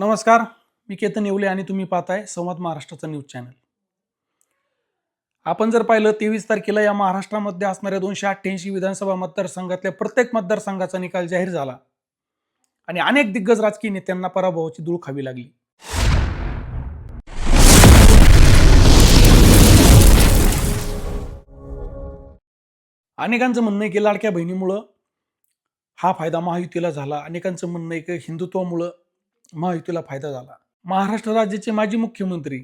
नमस्कार मी केतन येवले आणि तुम्ही पाहताय संवाद महाराष्ट्राचा न्यूज चॅनल. आपण जर पाहिलं तेवीस तारखेला या महाराष्ट्रामध्ये असणाऱ्या दोनशे अठ्ठ्याऐंशी विधानसभा मतदारसंघातल्या प्रत्येक मतदारसंघाचा निकाल जाहीर झाला आणि अनेक दिग्गज राजकीय नेत्यांना पराभवाची धूळ खावी लागली. अनेकांचं म्हणणं आहे की लाडक्या बहिणीमुळं हा फायदा महायुतीला झाला. अनेकांचं म्हणणं आहे की हिंदुत्वामुळं महायुतीला फायदा झाला. महाराष्ट्र राज्याचे माजी मुख्यमंत्री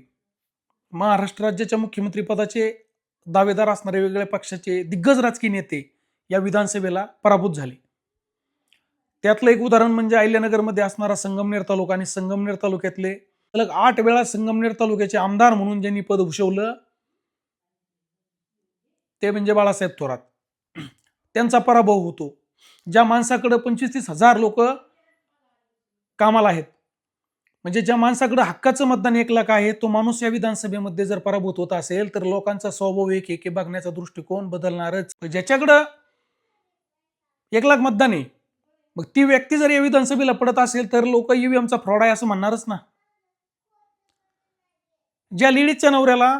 महाराष्ट्र राज्याच्या मुख्यमंत्री पदाचे दावेदार असणारे वेगवेगळ्या पक्षाचे दिग्गज राजकीय नेते या विधानसभेला पराभूत झाले. त्यातलं एक उदाहरण म्हणजे अहिल्यानगरमध्ये असणारा संगमनेर तालुका आणि संगमनेर तालुक्यातले सलग आठ वेळा संगमनेर तालुक्याचे आमदार म्हणून ज्यांनी पद भूषवलं ते म्हणजे बाळासाहेब थोरात. त्यांचा पराभव होतो. ज्या माणसाकडे पंचवीस तीस हजार लोक कामाला आहेत म्हणजे ज्या माणसाकडे हक्काचं मतदान एक लाख आहे तो माणूस या विधानसभेमध्ये जर पराभूत होत असेल तर लोकांचा स्वभाव एक एके बघण्याचा दृष्टिकोन बदलणारच. ज्याच्याकडं एक लाख मतदान आहे मग ती व्यक्ती जर या विधानसभेला पडत असेल तर लोक ईव्हीएमचा फ्रॉड आहे असं म्हणणारच ना. ज्या लेडीजच्या नवऱ्याला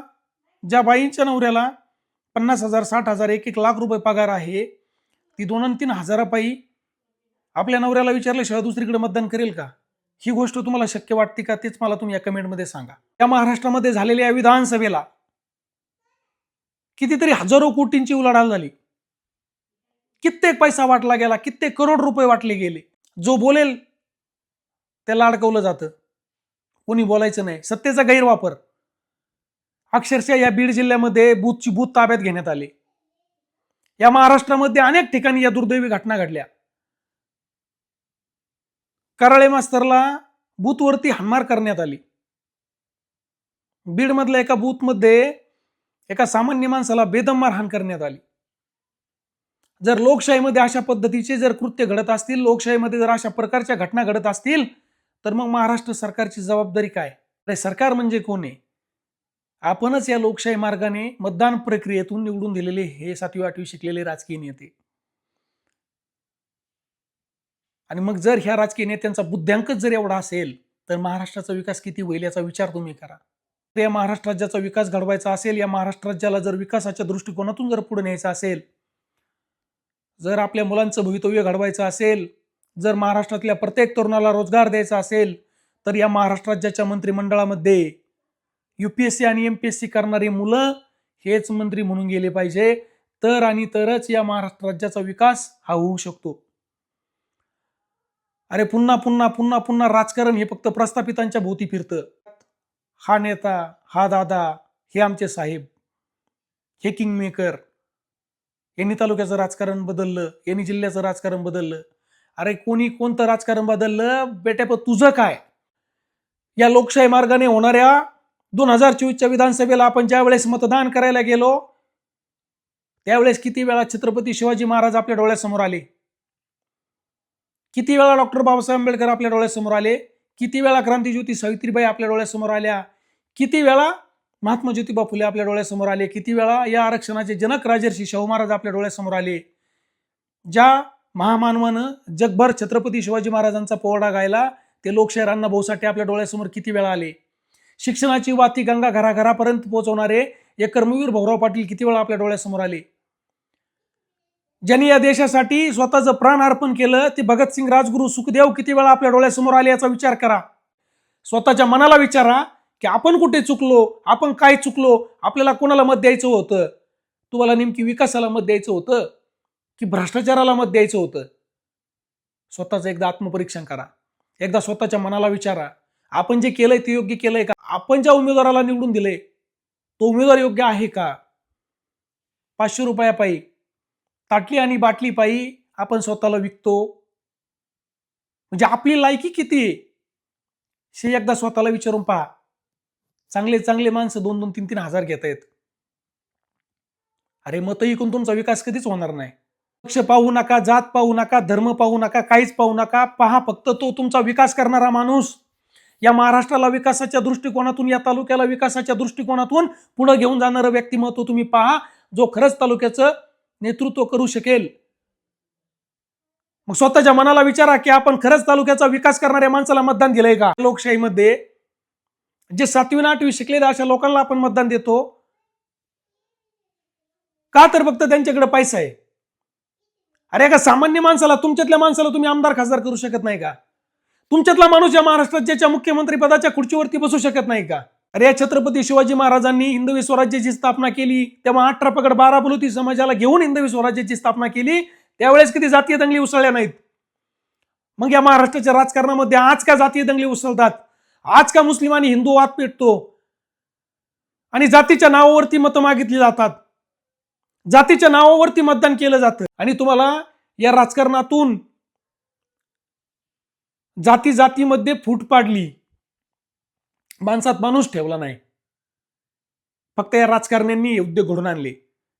ज्या बाईंच्या नवऱ्याला पन्नास हजार साठ हजार एक एक लाख रुपये पगार आहे ती दोन तीन हजारापायी आपल्या नवऱ्याला विचारल्याशिवाय दुसरीकडे मतदान करेल का? ही गोष्ट तुम्हाला शक्य वाटते का तेच मला तुम्ही या कमेंटमध्ये सांगा. या महाराष्ट्रामध्ये झालेल्या या विधानसभेला कितीतरी हजारो कोटींची उलाढाल झाली. कित्येक पैसा वाटला गेला कित्येक करोड रुपये वाटले गेले. जो बोलेल त्याला अडकवलं जातं. कोणी बोलायचं नाही. सत्तेचा गैरवापर. अक्षरशः या बीड जिल्ह्यामध्ये बूथची बूथ ताब्यात घेण्यात आले. या महाराष्ट्रामध्ये अनेक ठिकाणी या दुर्दैवी घटना घडल्या. कराळे मास्तरला बूथवरती हाणमार करण्यात आली. बीडमधल्या एका बूथमध्ये एका सामान्य माणसाला बेदम मारहाण करण्यात आली. जर लोकशाहीमध्ये अशा पद्धतीचे जर कृत्य घडत असतील लोकशाहीमध्ये जर अशा प्रकारच्या घटना घडत असतील तर मग महाराष्ट्र सरकारची जबाबदारी काय? अरे सरकार म्हणजे कोण आहे? आपणच या लोकशाही मार्गाने मतदान प्रक्रियेतून निवडून दिलेले हे सातवी आठवी शिकलेले राजकीय नेते. आणि मग जर ह्या राजकीय नेत्यांचा बुद्ध्यांकच जर एवढा असेल तर महाराष्ट्राचा विकास किती होईल याचा विचार तुम्ही करा. या महाराष्ट्र राज्याचा विकास घडवायचा असेल या महाराष्ट्र राज्याला जर विकासाच्या दृष्टिकोनातून जर पुढे न्यायचं असेल जर आपल्या मुलांचं भवितव्य घडवायचं असेल जर महाराष्ट्रातल्या प्रत्येक तरुणाला रोजगार द्यायचा असेल तर या महाराष्ट्र राज्याच्या मंत्रिमंडळामध्ये यू पी एस सी आणि एम पी एस सी करणारी मुलं हेच मंत्री म्हणून गेले पाहिजे. तर आणि तरच या महाराष्ट्र राज्याचा विकास हा होऊ शकतो. अरे पुन्हा पुन्हा पुन्हा पुन्हा राजकारण हे फक्त प्रस्थापितांच्या भोवती फिरतं. हा नेता हा दादा हे आमचे साहेब हे किंग मेकर यांनी तालुक्याचं राजकारण बदललं यांनी जिल्ह्याचं राजकारण बदललं. अरे कोणी कोणतं राजकारण बदललं? बेट्या पण तुझं काय? या लोकशाही मार्गाने होणाऱ्या दोन हजार चोवीसच्या विधानसभेला आपण ज्या वेळेस मतदान करायला गेलो त्यावेळेस किती वेळा छत्रपती शिवाजी महाराज आपल्या डोळ्यासमोर आले? किती वेळा डॉक्टर बाबासाहेब आंबेडकर आपल्या डोळ्यासमोर आले? किती वेळा क्रांतीज्योती सावित्रीबाई आपल्या डोळ्यासमोर आल्या? किती वेळा महात्मा ज्योतिबा फुले आपल्या डोळ्यासमोर आले? किती वेळा या आरक्षणाचे जनक राजर्षी शाहू महाराज आपल्या डोळ्यासमोर आले? ज्या महामानवानं जगभर छत्रपती शिवाजी महाराजांचा पोवाडा गायला ते लोकशाहीर अण्णा आपल्या डोळ्यासमोर किती वेळा आले? शिक्षणाची वाती गंगा घराघरापर्यंत पोहोचवणारे एक कर्मवीर भाऊराव पाटील किती वेळा आपल्या डोळ्यासमोर आले? ज्यांनी या देशासाठी स्वतःचं प्राण अर्पण केलं ते भगतसिंग राजगुरू सुखदेव किती वेळा आपल्या डोळ्यासमोर आले याचा विचार करा. स्वतःच्या मनाला विचारा की आपण कुठे चुकलो आपण काय चुकलो आपल्याला कोणाला मत द्यायचं होतं? तुम्हाला नेमकी विकासाला मत द्यायचं होतं की भ्रष्टाचाराला मत द्यायचं होतं? स्वतःचं एकदा आत्मपरीक्षण करा. एकदा स्वतःच्या मनाला विचारा. आपण जे केलंय ते योग्य केलंय का? आपण ज्या उमेदवाराला निवडून दिले तो उमेदवार योग्य आहे का? पाचशे रुपयापायी ताटली आणि बाटली पायी आपण स्वतःला विकतो. म्हणजे आपली लायकी किती आहे? हे एकदा स्वतःला विचारून पहा. चांगले चांगले माणसं दोन दोन तीन तीन हजार घेत आहेत अरे मत इकून तुमचा विकास कधीच होणार नाही. पक्ष पाहू नका जात पाहू नका धर्म पाहू नका काहीच पाहू नका. पहा फक्त तो तुमचा विकास करणारा माणूस. या महाराष्ट्राला विकासाच्या दृष्टिकोनातून या तालुक्याला विकासाच्या दृष्टिकोनातून पुढे घेऊन जाणारं व्यक्तिमत्व तुम्ही पहा. जो खरंच तालुक्याचं नेतृत्व करू शकेल. मग स्वतःच्या मनाला विचारा की आपण खरंच तालुक्याचा विकास करणाऱ्या माणसाला मतदान दिलंय का? लोकशाहीमध्ये जे सातवी आठवी शिकलेल्या अशा लोकांना आपण मतदान देतो. का तर फक्त त्यांच्याकडे पैसा आहे? अरे एका सामान्य माणसाला तुमच्यातल्या माणसाला तुम्ही आमदार खासदार करू शकत नाही का? तुमच्यातला माणूस या महाराष्ट्रात ज्याच्या मुख्यमंत्री पदाच्या खुर्चीवरती बसू शकत नाही का? अरे या छत्रपती शिवाजी महाराजांनी हिंदवी स्वराज्याची स्थापना केली तेव्हा अठरा पकड बारा बलुती समाजाला घेऊन हिंदवी स्वराज्याची स्थापना केली त्यावेळेस किती जातीय दंगली उसळल्या नाहीत? मग या महाराष्ट्राच्या राजकारणामध्ये आज का जातीय दंगली उसळतात? आज का मुस्लिम आणि हिंदू वाद पेटतो? आणि जातीच्या नावावरती मतं मागितली जातात. जातीच्या नावावरती मतदान केलं जातं. आणि तुम्हाला या राजकारणातून जाती जातीमध्ये फूट पाडली. माणसात माणूस ठेवला नाही. फक्त या राजकारण्यांनी हे उद्योग घडून आणले.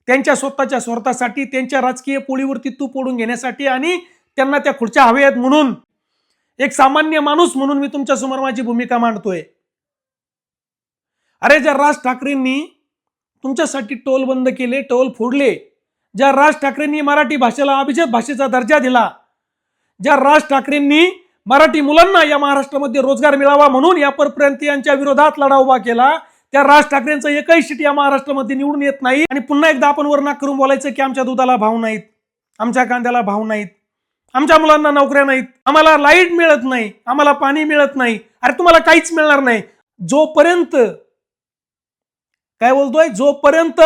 त्यांच्या स्वतःच्या स्वार्थासाठी त्यांच्या राजकीय पोळीवरती तूप ओढून घेण्यासाठी आणि त्यांना त्या खुर्च्या हव्यात म्हणून. एक सामान्य माणूस म्हणून मी तुमच्यासमोर माझी भूमिका मांडतोय. अरे ज्या राज ठाकरेंनी तुमच्यासाठी टोल बंद केले टोल फोडले ज्या राज ठाकरेंनी मराठी भाषेला अभिजात भाषेचा दर्जा दिला ज्या राज ठाकरेंनी मराठी मुलांना या महाराष्ट्रामध्ये रोजगार मिळावा म्हणून या परप्रांतीयांच्या विरोधात लढा उभा केला. त्या राज ठाकरेंचं एकही सीट या महाराष्ट्रामध्ये निवडून येत नाही. आणि पुन्हा एकदा आपण वर्णा करून बोलायचं की आमच्या दुधाला भाव नाहीत. आमच्या कांद्याला भाव नाहीत. आमच्या मुलांना नोकऱ्या नाहीत. आम्हाला लाइट मिळत नाही. आम्हाला पाणी मिळत नाही. अरे तुम्हाला काहीच मिळणार नाही. जोपर्यंत काय बोलतोय? जोपर्यंत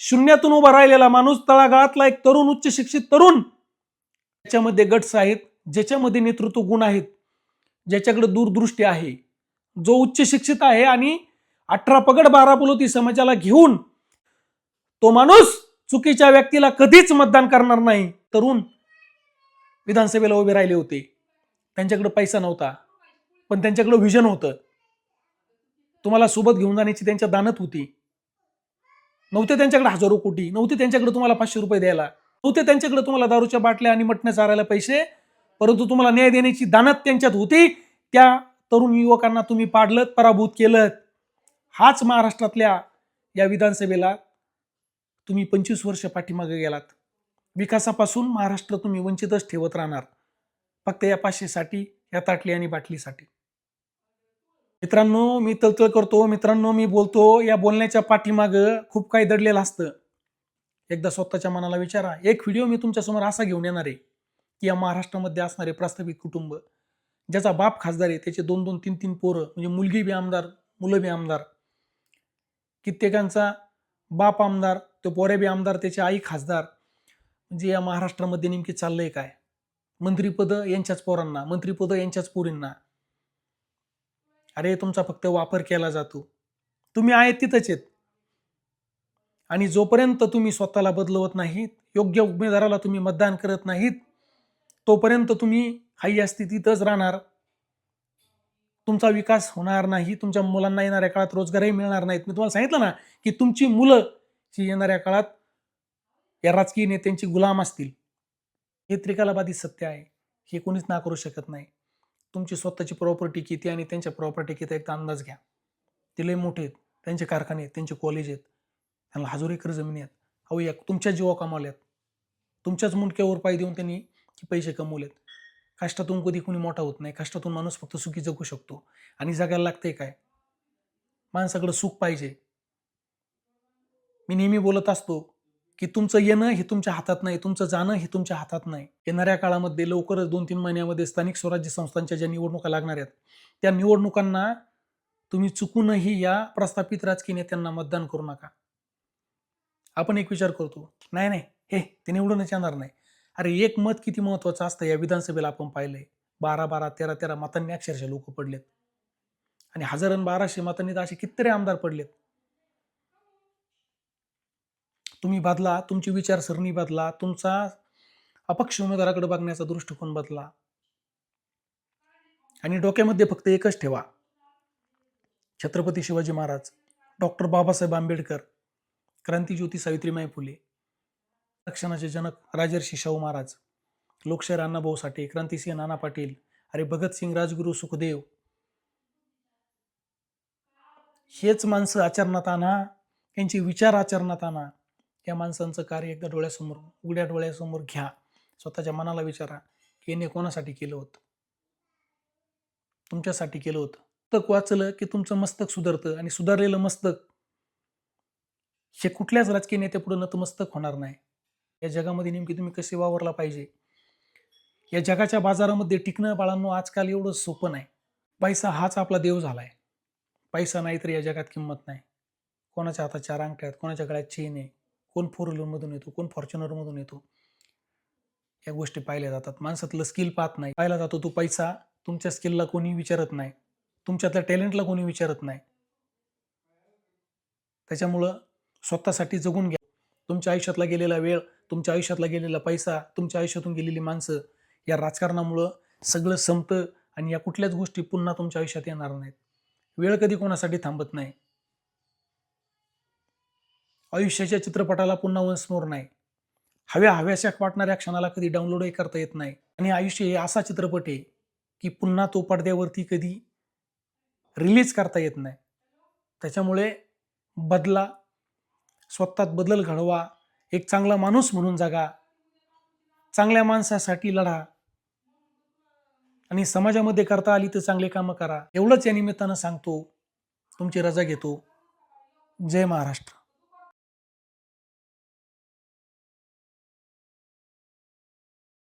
शून्यातून उभा राहिलेला माणूस तळागाळातला एक तरुण उच्च शिक्षित तरुण त्याच्यामध्ये गट्स आहेत. ज्याच्यामध्ये नेतृत्व गुण आहेत ज्याच्याकडे दूरदृष्टी आहे जो उच्च शिक्षित आहे आणि अठरा पगड बारा पलोती समाजाला घेऊन तो माणूस चुकीच्या व्यक्तीला कधीच मतदान करणार नाही. तरुण विधानसभेला उभे राहिले होते. त्यांच्याकडे पैसा नव्हता पण त्यांच्याकडे व्हिजन होतं. तुम्हाला सोबत घेऊन जाण्याची त्यांच्या दानत होती. नव्हते त्यांच्याकडे हजारो कोटी नव्हते त्यांच्याकडे तुम्हाला पाचशे रुपये द्यायला नव्हते त्यांच्याकडे तुम्हाला दारूच्या बाटल्या आणि मटण्या चारायला पैसे परंतु तुम्हाला न्याय देण्याची दानत त्यांच्यात होती. त्या तरुण युवकांना तुम्ही पाडलं पराभूत केलं हाच महाराष्ट्रातल्या या विधानसभेला तुम्ही पंचवीस वर्ष पाठीमागे गेलात. विकासापासून महाराष्ट्र तुम्ही वंचितच ठेवत राहणार. फक्त या पाचशेसाठी या ताटली आणि बाटलीसाठी. मित्रांनो मी तळतळ करतो. मित्रांनो मी बोलतो. या बोलण्याच्या पाठीमागं खूप काही दडलेलं असतं. एकदा स्वतःच्या मनाला विचारा. एक व्हिडिओ मी तुमच्यासमोर असा घेऊन येणार आहे. की या महाराष्ट्रामध्ये असणारे प्रास्ताविक कुटुंब ज्याचा बाप खासदार आहे त्याचे दोन दोन तीन तीन पोरं म्हणजे मुलगी बी आमदार मुलं बी आमदार. कित्येकांचा बाप आमदार तो पोरे बी आमदार त्याची आई खासदार. म्हणजे या महाराष्ट्रामध्ये नेमकी चाललंय काय? मंत्रीपद यांच्याच पोरांना मंत्रीपद यांच्याच पोरींना. अरे तुमचा फक्त वापर केला जातो. तुम्ही आहेत तिथंच आहेत. आणि जोपर्यंत तुम्ही स्वतःला बदलवत नाहीत योग्य उमेदवाराला तुम्ही मतदान करत नाहीत तोपर्यंत तुम्ही हाई स्थितीतच राहणार. तुमचा विकास होणार नाही तुमच्या मुलांना येणाऱ्या काळात रोजगारही मिळणार नाहीत. मी तुम्हाला सांगितलं ना की तुमची मुलं जी येणाऱ्या काळात या राजकीय नेत्यांची गुलाम असतील हे त्रिकालाबाधित सत्य आहे. हे कोणीच ना करू शकत नाही. तुमची स्वतःची प्रॉपर्टी किती आणि त्यांच्या प्रॉपर्टी किती एकदा अंदाज घ्या. ते लय मोठे आहेत. त्यांचे कारखाने आहेत त्यांचे कॉलेज आहेत. त्यांना हजारो एकर जमिनी आहेत. अहो या तुमच्या जीवा कमावल्यात तुमच्याच मुंडक्यावर पाय देऊन त्यांनी की पैसे कमवलेत. कष्टातून कधी कोणी मोठा होत नाही. कष्टातून माणूस फक्त सुखी जगू शकतो. आणि जगायला लागतंय काय? माणसाकडे सुख पाहिजे. मी नेहमी बोलत असतो की तुमचं येणं हे तुमच्या हातात नाही. तुमचं जाणं हे तुमच्या हातात नाही. येणाऱ्या काळामध्ये लवकरच दोन तीन महिन्यामध्ये स्थानिक स्वराज्य संस्थांच्या ज्या निवडणुका लागणार आहेत त्या निवडणुकांना तुम्ही चुकूनही या प्रस्थापित राजकीय नेत्यांना मतदान करू नका. आपण एक विचार करतो नाही नाही हे ते निवडूनच येणार नाही. अरे एक मत किती महत्वाचं असतं? या विधानसभेला आपण पाहिलंय. बारा बारा तेरा तेरा मतांनी अक्षरशः लोक पडलेत. आणि हजार आणि बाराशे मतांनी तर असे कितीतरी आमदार पडलेत. तुम्ही बदला तुमची विचारसरणी बदला तुमचा अपक्ष उमेदवाराकडे बघण्याचा दृष्टिकोन बदला. आणि डोक्यामध्ये फक्त एकच ठेवा. छत्रपती शिवाजी महाराज डॉक्टर बाबासाहेब आंबेडकर क्रांतीज्योती सावित्रीमाई फुले रक्षणाचे जनक राजर्षी शाहू महाराज लोकशाहीर अण्णाभाऊ साठे क्रांतिसिंह नाना पाटील अरे भगतसिंग राजगुरू सुखदेव. हेच माणसं आचरणात आणा त्यांचे विचार आचरणात आणा या माणसांचं कार्य एकदा डोळ्यासमोर उघड्या डोळ्यासमोर घ्या. स्वतःच्या मनाला विचारा की याने कोणासाठी केलं होतं? तुमच्यासाठी केलं होतं. तक वाचलं की तुमचं मस्तक सुधारतं आणि सुधारलेलं मस्तक हे कुठल्याच राजकीय नेत्यापुढे नतमस्तक होणार नाही. या जगामध्ये नेमकी तुम्ही कसे वावरला पाहिजे? या जगाच्या बाजारामध्ये टिकणं बाळांनो आजकाल एवढं सोपं नाही. पैसा हाच आपला देव झालाय. पैसा नाही तर या जगात किंमत नाही. कोणाच्या हातात चार अंगठ्यात कोणाच्या गळ्यात चेन आहे कोण फोर व्हीलरमधून येतो कोण फॉर्च्युनरमधून येतो? या गोष्टी पाहिल्या जातात. माणसातलं स्किल पाहत नाही. पाहिला जातो तो पैसा तुमच्या स्किलला कोणी विचारत नाही. तुमच्यातल्या टॅलेंटला कोणी विचारत नाही. त्याच्यामुळं स्वतःसाठी जगून घ्या. तुमच्या आयुष्यातला गेलेला वेळ तुमच्या आयुष्यातला गेलेला पैसा तुमच्या आयुष्यातून गेलेली माणसं या राजकारणामुळं सगळं संपतं आणि या कुठल्याच गोष्टी पुन्हा तुमच्या आयुष्यात येणार नाहीत. वेळ कधी कोणासाठी थांबत नाही. आयुष्याच्या चित्रपटाला पुन्हा वन्स नाही. हव्या हव्याशा वाटणाऱ्या क्षणाला कधी डाउनलोडही करता येत नाही. आणि आयुष्य हे असा चित्रपट आहे की पुन्हा तो पडद्यावरती कधी रिलीज करता येत नाही. त्याच्यामुळे बदला स्वतःत बदल घडवा एक चांगला माणूस म्हणून जगा. चांगल्या माणसासाठी लढा. आणि समाजामध्ये करता आली तर चांगले कामं करा. एवढंच या निमित्तानं सांगतो. तुमची रजा घेतो. जय महाराष्ट्र.